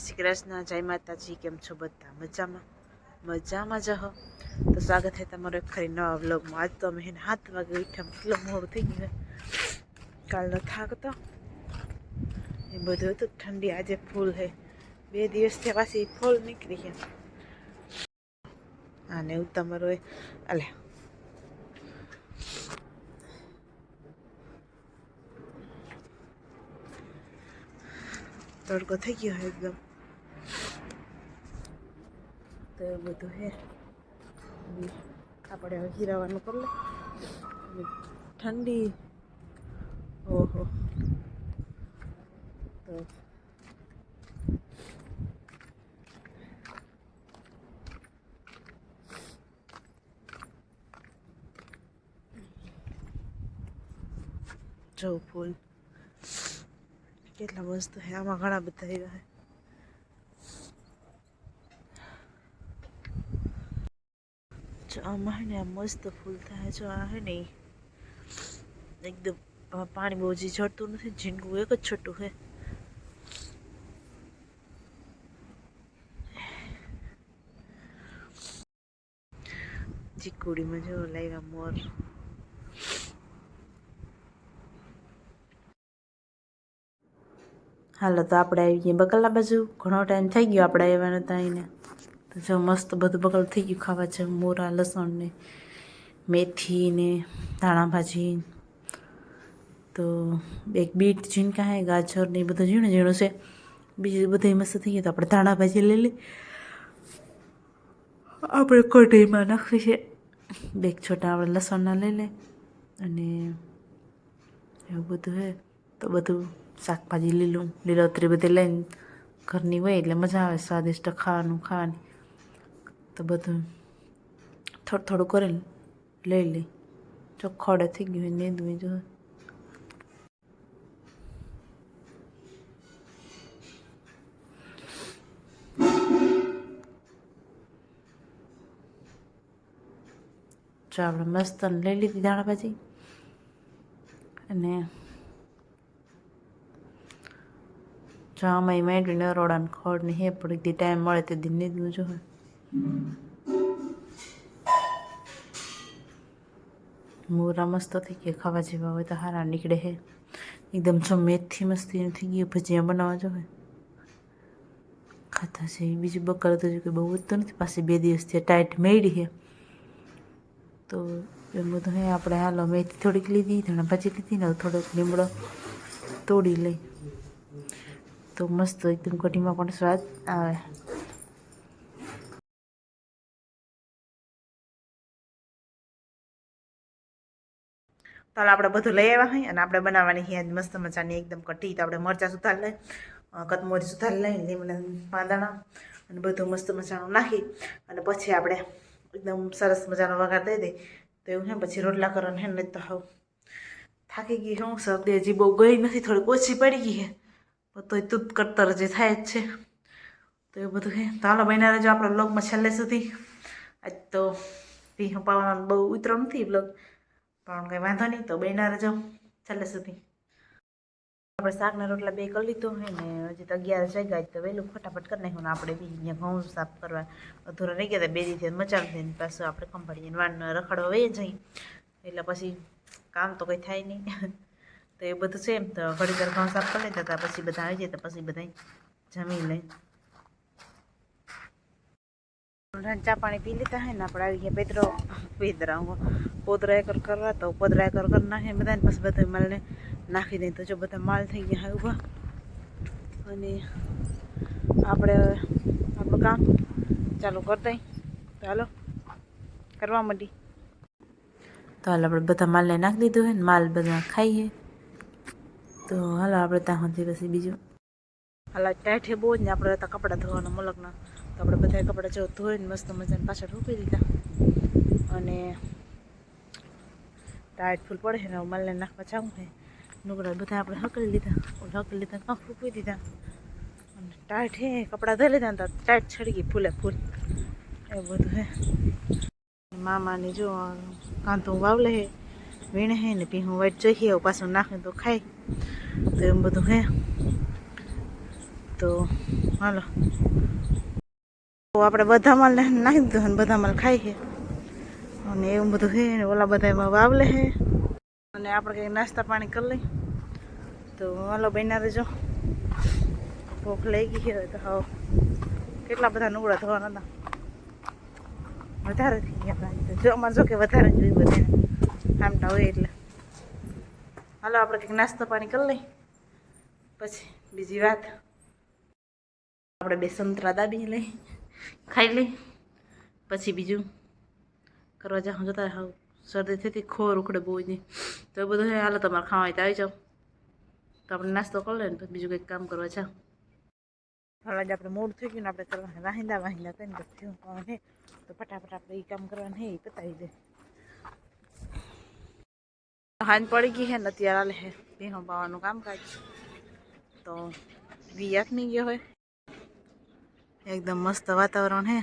શ્રી કૃષ્ણ, જય માતાજી, કેમ છો બધા? મજામાં? મજામાં જ હો. તો સ્વાગત છે તમારો એક ખરી નવા વ્લોગમાં. આજ તો અમે એને સાત વાગે ઉઠ્યા. કેટલો મોડું થઈ ગયું. કાલનો થાક તો. એ બધું હતું ઠંડી આજે ફૂલ છે બે દિવસથી પાછી ફૂલ નીકળી ગયા. અને એવું તમારું અલે તડકો થઈ ગયો એકદમ. તો એવું બધું હે આપણે હવે હીરાવાનું કરી લે ઠંડી. ઓહો. તો જો ફૂલ. કેટલા મસ્ત છે. આમાં ઘણા બધા એવા છે. જો આમાં ને મસ્ત ફૂલ થાય જો આ હે ને એકદમ પાણી બહુ જી ઝડતું નથી ઝીણકું એક જ છોટું છે ચીકુડીમાં જો લાવ્યા મોર હાલો તો આપણે આવી ગઈએ બકલા બાજુ ઘણો ટાઈમ થઈ ગયો આપણે આવ્યા નતા અહીંને તો જો મસ્ત બધું બકલ થઈ ગયું ખાવા છે. મોરા, લસણ ને મેથી ને ધાણા ભાજી. તો એક બીટ ઝીણકા હે, ગાજર ને એ બધું ઝીણું ઝીણું છે. બીજું બધું મસ્ત થઈ ગયું તો આપણે ધાણા ભાજી લઈ લઈ આપણે કઢાઈમાં નાખવી છે. બે છોટા આપણે લસણના લઈ લે. અને એવું બધું હે. તો બધું શાકભાજી લીલું લીલોતરી બધી લઈને ઘરની હોય એટલે મજા આવે. સ્વાદિષ્ટ ખાવાનું ખાવાની. તો બધું થોડું થોડું કરીને લઈ લઈ. ખડે થઈ ગયું હોય નેદવું જો જો આપણે મસ્ત લઈ લીધી દાણા ભાજી, અને જો આમાં મેંડવીને અરોડાને ખડ ને હે પડી દી ટાઈમ મળે તે દી નીદવું જો મૂરા મસ્ત થઈ ગયા ખાવા જેવા હોય તો હારા નીકળે હે. એકદમ જો મેથી મસ્તી થઈ ગયું, ભજીયા બનાવવા જો ખાતા છે. બીજું બકર તો કે બહુ જ તો નથી. પાછી બે દિવસથી ટાઈટ મેળી છે તો એમ બધું હે, આપણે હાલો મેથી થોડીક લીધી, ધણા ભાજી લીધી ને થોડોક લીમડો તોડી લઈ. તો મસ્ત એકદમ કઢીમાં પણ સ્વાદ આવે. તો આપણે બધું લઈ આવ્યા હોય અને આપણે બનાવવાની છે મસ્ત મજાની એકદમ કટી તો આપણે મરચાં સુધાર લઈ કતમોરી સુધાર લઈ લીમડા પાંદડા અને બધું મસ્ત મજાનું નાખી. અને પછી આપણે એકદમ સરસ મજાનો વઘાર દઈ દઈ તો એવું હે પછી રોટલા કરવાનું હે ને તો હવે થાકી ગઈ હું શરદી હજી બહુ ગઈ નથી, થોડીક ઓછી પડી ગઈ છે તો તૂત કરતર જે થાય જ છે. તો એ બધું હે. તો હાલો બન્યા રહેજો આપણા બ્લોગમાં છેલ્લે સુધી. આજ તો ભીહ પાવાનું બહુ ઉતરો નથી બ્લોગ પણ કંઈ વાંધો નહીં તો બેના રજો છેલ્લે સુધી. આપણે શાકના રોટલા બે કરી લીધો હોય ને હજી તો અગિયાર વાગ્યા તો વહેલું ફટાફટ કરી નાખ્યું ને આપણે બી અહીંયા ઘઉં સાફ કરવા અધૂરા રહી ગયા હતા, બે દીધી મચાવી થઈને પાછું આપણે કંપની વાન રખડવા વહી જઈ એટલે પછી કામ તો કંઈ થાય નહીં. તો એ બધું છે એમ તો ઘડી ઘર ઘઉં સાફ કરી લેતા હતા, પછી બધા આવી જાય તો પછી બધા જમી લે. ચા પાણી પી લીધા હે ને આપણે આવી ગયા પેદરો. પેદરા પોદરા એકર કરવા તો પોદરા એકર કરી નાખે બધાને. પછી બધા માલને નાખી દઈએ તો જો બધા માલ થઈ ગયા હા ઊભા અને આપણે આપણું કામ ચાલુ કરી દઈ. તો હાલો, કરવા માંડી. તો હાલ આપણે બધા માલને નાખી દીધું હોય ને. માલ બધા ખાઈએ તો હાલો આપણે ત્યાં સુધી પછી બીજું. હાલ ટાઈઠે બહુ જ ને આપણે હતા કપડાં ધોવાના મલકના. તો આપણે બધા કપડાં જો ધોઈને મસ્ત મજાને પાછળ મૂકી દીધા. અને ટાઈટ ફૂલ પડે ને માલને નાખવા જાઉં છે. નુકડા બધા આપણે હકલી લીધા. હકલી લીધા કાં ફૂંકી દીધા. અને ટાઈટ હે કપડાં ધોઈ લીધા ને તો ટાઈટ છડી ફૂલે ફૂલ. એવું બધું હે મામાની જો કાંતું વાવલે હે વીણે હે ને પી હું વાઈટ જોઈએ પાછું નાખે તો ખાય. તો એમ બધું હે તો હાલો. તો આપણે બધા માલ નાખી દીધો અને બધા માલ ખાઈ છે. અને એવું બધું છે ને ઓલા બધા એમાં વાવલે છે. અને આપણે કંઈક નાસ્તા પાણી કરી લઈ તો ઓલો બન્યા રહેજો. ભૂખ લઈ ગઈ છે તો હાવ. કેટલા બધા નુગડા ધોવાના હતા. વધારે થઈ ગયા. જો અમારે જો કે વધારે જોયું બધાને આમટા હોય એટલે. હાલો આપણે કંઈક નાસ્તો પાણી કરી લઈ પછી બીજી વાત. આપણે બે સંતરા દાબી લઈ ખાઈ લઈ, પછી બીજું કરવા જાઉં, જતા હાવ શરદી થતી ખોર ઉખડે બહુ જ તો બધું હે, હાલો તમારે ખાવા હોય તો આવી જાઓ. તો આપણે નાસ્તો કરી લઈએ ને બીજું કંઈક કામ કરવા જાઓ. હાલ આજે આપણે મૂડ થઈ ગયું ને આપણે કરવાના વાહિંદા વાહિંદા કરીને થયું. કોણ હે તો ફટાફટ આપણે એ કામ કરવાનું હે એ પતાવી દે. હાંજ પડી ગઈ હે ને અત્યારે હાલે હે, ભીહો પાવાનું કામકાજ. તો વી નહીં ગયો હોય. એકદમ મસ્ત વાતાવરણ હે.